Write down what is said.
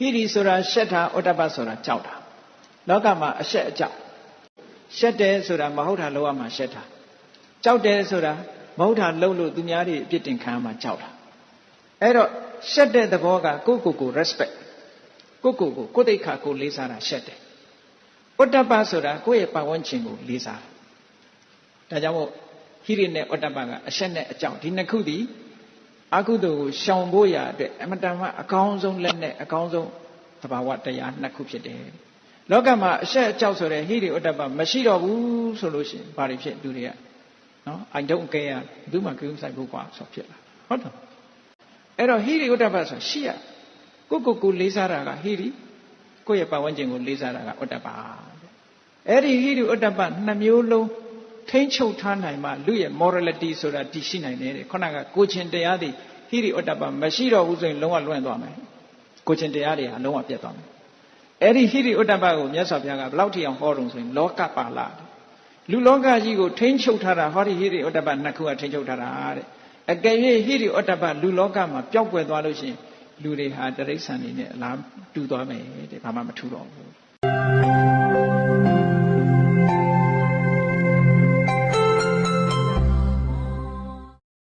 ဟိရိဆိုတာရှက်တာဩတ္တပဆိုတာကြောက်တာလောကမှာအရှက်အကြောက်ရှက်တယ်ဆိုတာမဟုတ်တာလောက်ရမှာရှက်တာကြောက်တယ်ဆိုတာမဟုတ်တာလုံးလို့သူများတွေအပြစ်တင်ခံရမှာကြောက်တာအဲ့တော့ရှက်တဲ့သဘောကကိုယ့်ကိုယ်ကို respect ကိုယ့်ကိုယ်ကိုကိုယ်တိတ်ခါကိုလေးစားတာရှက်တယ်ဩတ္တပဆိုတာကိုယ့်ရဲ့ပတ်ဝန်းကျင်ကိုလေးစားတာဒါကြောင့်မို့ဟိရိနဲ့ဩတ္တပကအရှက်နဲ့အကြောက်ဒီနှစ်ခုတည်း အကုသိုလ်ကိုရှောင်ဖို့ရအတွက်အမတန်မှအကောင်းဆုံးလက်နဲ့အကောင်းဆုံးသဘာဝတရားနှစ်ခုဖြစ်တယ်လောကမှာအရှက်အကြောက်ဆိုတဲ့ဟိရိဩတ္တပမရှိတော့ဘူးဆိုလို့ရှိရင်ဘာတွေဖြစ်လူတွေကနော် I don't care ဘယ်သူမှကြုံဆိုင်ဖို့กว่าဆိုဖြစ်လာဟုတ်တယ်အဲ့တော့ဟိရိဥဒ္ဒပဆိုရှိရကိုကိုကိုလေးစားတာကဟိရိကိုယ့်ရဲ့ပတ်ဝန်းကျင်ကိုလေးစားတာကဥဒ္ဒပအဲ့ဒီဟိရိဥဒ္ဒပနှစ်မျိုးလုံး ထိမ့်ချုပ်ထားနိုင်မှလူရဲ့ morality ဆိုတာတည်ရှိနိုင်တယ်ခုနကကိုချင်းတရားတွေဟိရိဥဒ္ဒပမရှိတော့ဘူးဆိုရင်လုံးဝလွင့်သွားမယ်ကိုချင်းတရားတွေဟာလုံးဝပြတ်သွားမယ်အဲ့ဒီဟိရိဥဒ္ဒပကိုမြတ်စွာဘုရားကဘယ်လောက်ထိအောင်ဟောတုံဆိုရင်လောကပါဠလူလောကကြီးကိုထိမ့်ချုပ်ထားတာဟောဒီဟိရိဥဒ္ဒပနှစ်ခုကထိမ့်ချုပ်ထားတာတဲ့အကယ်၍ဟိရိဩတ္တပလူလောကမှာပျောက်ကွယ်သွားလို့ရှိရင်လူတွေဟာတရိษံနေနဲ့အလားတူသွားမယ်တဲ့ဘာမှမထူတော့ဘူး